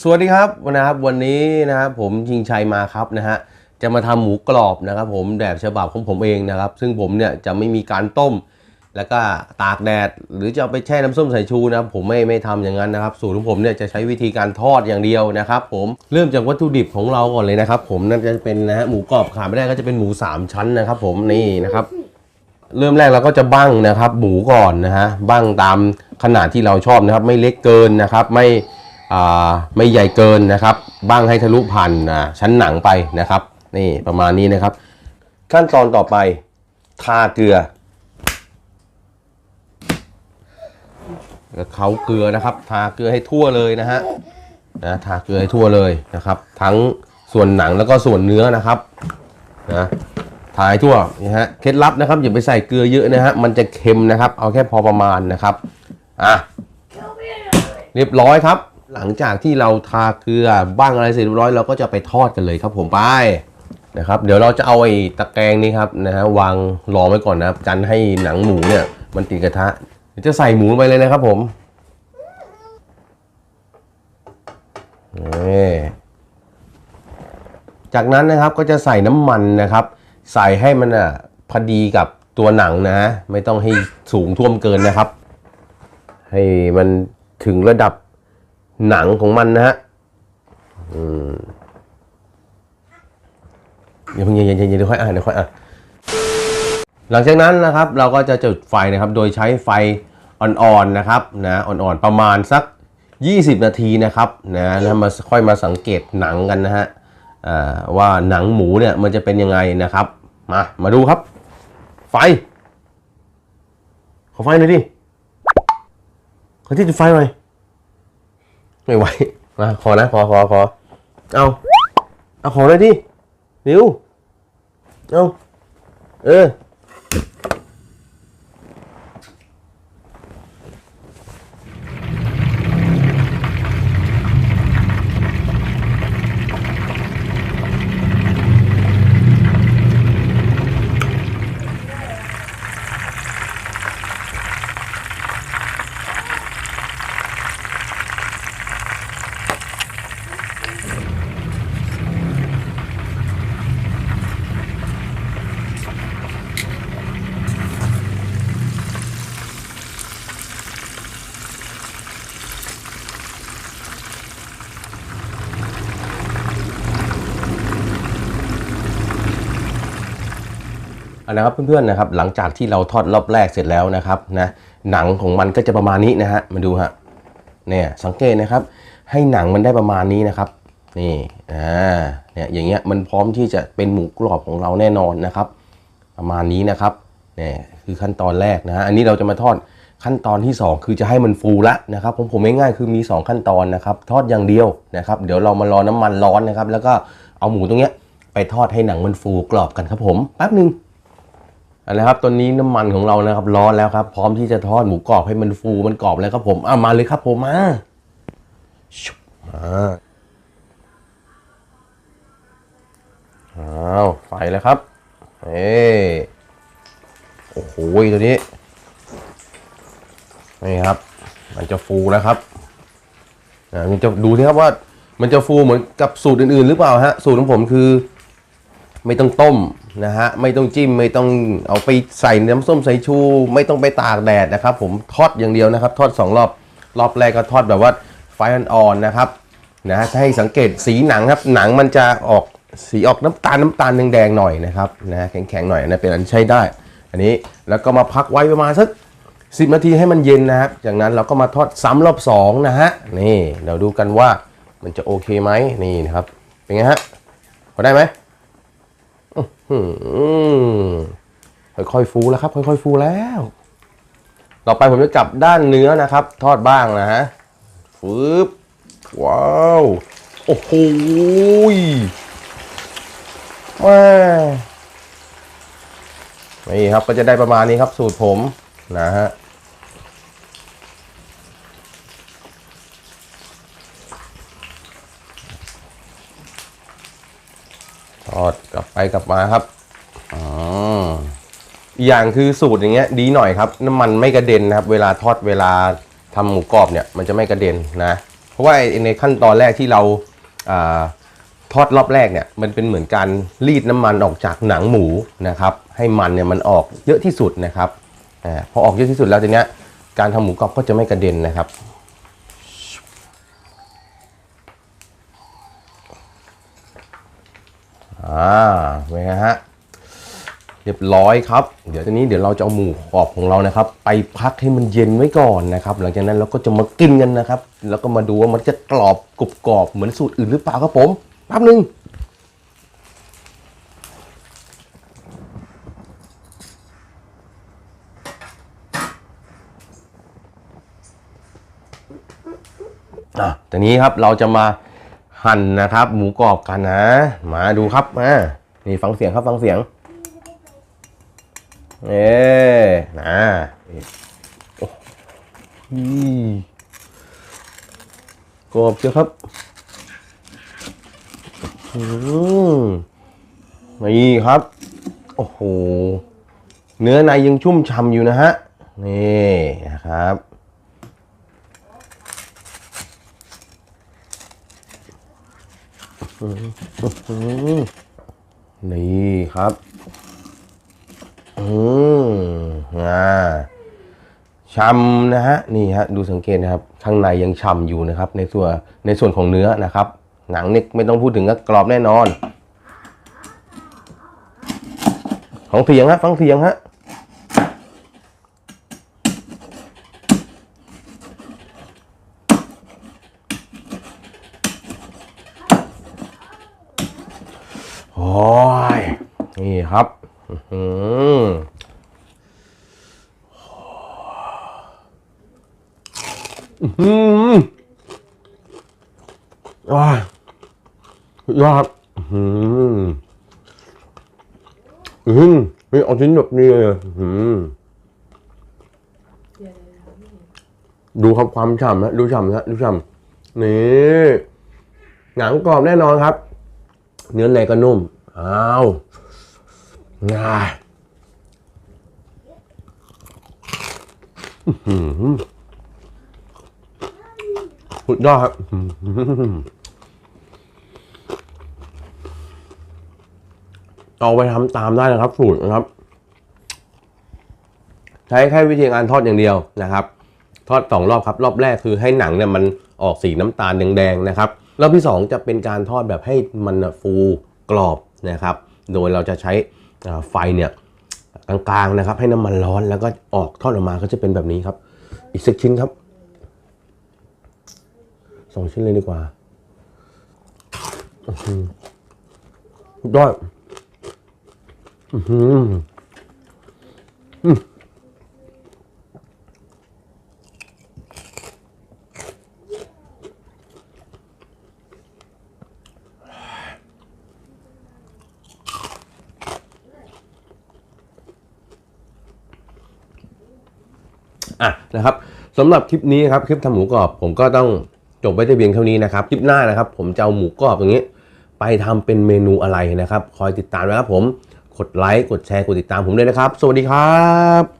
สวัสดีครับนะครับ วันนี้นะครับผมชิงชัยมาครับนะฮะจะมาทำหมูกรอบนะครับ ผมแบบฉบับของผมเองนะครับ ซึ่งผมเนี่ยจะไม่มีการต้ม แล้วก็ตากแดด หรือจะเอาไปแช่น้ำส้มสายชูนะครับผมไม่ไม่ทำอย่างนั้นนะครับ สูตรของผมเนี่ยจะใช้วิธีการทอดอย่างเดียวนะครับ ผมเริ่มจากวัตถุดิบของเราก่อนเลยนะครับ ผมนั่นจะเป็นนะฮะหมูกรอบขาดไม่ได้ก็จะเป็นหมูสามชั้นนะครับ ผมนี่นะครับ เริ่มแรกเราก็จะบั้งนะครับ หมูก่อนนะฮะบั้งตามขนาดที่เราชอบนะครับ ไม่เล็กเกินนะครับ ไม่ไม่ใหญ่เกินนะครับบั้งให้ทะลุผ่านชั้นหนังไปนะครับ นี่ประมาณนี้นะครับ ขั้นตอนต่อไป ทาเกลือเขาเกลือนะครับ ทาเกลือให้ทั่วเลยนะฮะนะทาเกลือให้ทั่วเลยนะครับ ทั้งส่วนหนังแล้วก็ส่วนเนื้อนะครับนะ ทายทั่วนะฮะเคล็ดลับนะครับอย่าไปใส่เกลือเยอะนะฮะมันจะเค็มนะครับ เอาแค่พอประมาณนะครับอะเรียบร้อยครับ หลังจากที่เราทาเกลือบ้างอะไรเสร็จเรียบร้อยเราก็จะไปทอดกันเลยครับผมไปนะครับเดี๋ยวเราจะเอาไอ้ตะแกรงนี้ครับนะฮะวางรอไว้ก่อนนะครับกันให้หนังหมูเนี่ย มันติดกระทะเดี๋ยวจะใส่หมูลงไปเลยนะครับผมนี่จากนั้นนะครับก็จะใส่น้ำมันนะครับ ใส่ให้มันอะพอดีกับตัวหนังนะ ไม่ต้องให้สูงท่วมเกินนะครับ ให้มันถึงระดับหนังของมันนะฮะอืมเดี๋ยวเพิ่งเย็นๆเย็นๆเดี๋ยวค่อยอ่านเดี๋ยวค่อยอ่านหลังจากนั้นนะครับ เราก็จะจุดไฟนะครับ โดยใช้ไฟอ่อนๆนะครับนะอ่อนๆประมาณสัก 20 นาทีนะครับนะแล้วมาค่อยมาสังเกตหนังกันนะฮะว่าหนังหมูเนี่ยมันจะเป็นยังไงนะครับ มา มาดูครับ ไฟ ขอไฟหน่อยดิขอที่จุดไฟหน่อย ไม่ไหวมาขอนะ ขอขอขอเอา เอาขอเลยดิเร็วเอาเออ นนะครับเพื่อนๆนะครับหลังจากที่เราทอดรอบแรกเสร็จแล้วนะครับนะหนังของมันก็จะประมาณนี้นะฮะมาดูฮะเนี่ยสังเกตนะครับ ให้หนังมันได้ประมาณนี้นะครับนี่อ่าเนี่ยอย่างเงี้ยมันพร้อมที่จะเป็นหมูกรอบของเราแน่นอนนะครับ ประมาณนี้นะครับเนี่ยคือขั้นตอนแรกนะฮะอันนี้เราจะมาทอดขั้นตอนที่ 2 คือจะให้มันฟูละนะครับผมผมง่ายๆคือมี 2 ขั้นตอนนะครับ ทอดอย่างเดียวนะครับ เดี๋ยวเรามารอน้ำมันร้อนนะครับ แล้วก็เอาหมูตรงเนี้ยไปทอดให้หนังมันฟูกรอบกันครับผมแป๊บหนึ่ง นนะครับตอนนี้น้ำมันของเรานะครับร้อนแล้วครับ พร้อมที่จะทอดหมูกรอบให้มันฟูมันกรอบแล้วครับผมอะมาเลยครับผมมาชุบมาอ้าวไฟแล้วครับเอ้โอ้โหตัวนี้นี่ครับ มันจะฟูแล้วครับอ่ามันจะดูสิครับว่ามันจะฟูเหมือนกับสูตรอื่นๆ หรือเปล่าฮะสูตรของผมคือ ไม่ต้องต้ม นะฮะไม่ต้องจิ้มไม่ต้องเอาไปใส่น้ำส้มสายชู ไม่ต้องไปตากแดดนะครับ ผมทอดอย่างเดียวนะครับ ทอดสองรอบรอบแรกก็ทอดแบบว่าไฟอ่อนๆนะครับนะฮะถ้าให้สังเกตสีหนังครับ หนังมันจะออกสีออกน้ำตาลน้ำตาลแดงๆหน่อยนะครับนะแข็งๆหน่อยนะเป็นอันใช้ได้ อันนี้แล้วก็มาพักไว้ประมาณสักสินาทีให้มันเย็นนะครับ จากนั้นเราก็มาทอดซ้ำรอบสองนะฮะ นี่เดี๋ยวดูกันว่ามันจะโอเคไหมนี่นะครับ เป็นไงฮะ พอได้ไหม ค่อยๆฟูแล้วครับ ค่อยๆฟูแล้ว ต่อไปผมจะกลับด้านเนื้อนะครับ ทอดบ้างนะฮะฟืบว้าว โอ้โหยแม่นี่ครับก็จะได้ประมาณนี้ครับสูตรผมนะฮะ ทอดกลับไปกลับมาครับอ๋ออย่างคือสูตรอย่างเงี้ยดีหน่อยครับ น้ำมันไม่กระเด็นนะครับ เวลาทอดเวลาททำหมูกรอบเนี่ยมันจะไม่กระเด็นนะ เพราะว่าในขั้นตอนแรกที่เราอทอดรอบแรกเนี่ยมันเป็นเหมือนการรีดน้ำมันออกจากหนังหมูนะครับ ให้มันเนี่ยมันออกเยอะที่สุดนะครับอพอออกเยอะที่สุดแล้วทีเนี้ยการทำหมูกรอบก็จะไม่กระเด็นนะครับ อ่าเป็นไงฮะเรียบร้อยครับ เดี๋ยวทีนี้เดี๋ยวเราจะเอาหมูกรอบของเรานะครับ ไปพักให้มันเย็นไว้ก่อนนะครับ หลังจากนั้นเราก็จะมากินกันนะครับ แล้วก็มาดูว่ามันจะกรอบกรุบกรอบเหมือนสูตรอื่นหรือเปล่าครับผมแป๊บหนึงอะทีนี้ครับเราจะมา หั่นนะครับ หมูกรอบกันนะ มาดูครับมานี่ฟังเสียงครับฟังเสียงเอ๊นะโอ้โหกรอบเจ้าครับอืมนี่ครับ โอ้โห เนื้อในยังชุ่มฉ่ำอยู่นะฮะ นี่นะครับ นี่ครับ อืมอ่าช่ำนะฮะ นี่ฮะ ดูสังเกตนะครับ ข้างในยังช่ำอยู่นะครับ ในส่วน ในส่วนของเนื้อนะครับ หนังเนี่ไม่ต้องพูดถึงก็กรอบแน่นอน ของเสียงฮะ ฟังเสียงฮะ ยนี่ครับอื้อหืออื้อหือว้ายยอดอื้อหืออือหือนี่เอาชิ้นแบบนี้เลยอื้อหือดูครับความฉ่ำนะดูฉ่ำนะดูฉ่ำนี่หนังกรอบแน่นอนครับ เนื้อในก็นุ่ม อ้าวง่ายหือสุดยอดครับอื้อหือเอาไปทำตามได้นะครับ สูตรนะครับ ใช้แค่วิธีการทอดอย่างเดียวนะครับ ทอดสองรอบครับ รอบแรกคือให้หนังเนี่ยมันออกสีน้ำตาลแดงๆนะครับ รอบที่สองจะเป็นการทอดแบบให้มันฟูกรอบ นะครับ โดยเราจะใช้ไฟเนี่ยกลางๆนะครับ ให้น้ำมันร้อนแล้วก็ออกทอดออกมาก็จะเป็นแบบนี้ครับ อีกสักชิ้นครับสองชิ้นเลยดีกว่าด้วยอืมอืม นะครับสำหรับคลิปนี้ครับคลิปทำหมูกรอบผมก็ต้องจบไว้แต่เพียงเท่านี้นะครับคลิปหน้านะครับ ผมจะเอาหมูกรอบอย่างนี้ ไปทำเป็นเมนูอะไรนะครับ คอยติดตามนะครับผมกดไลค์กดแชร์กดติดตามผมด้วยนะครับ สวัสดีครับ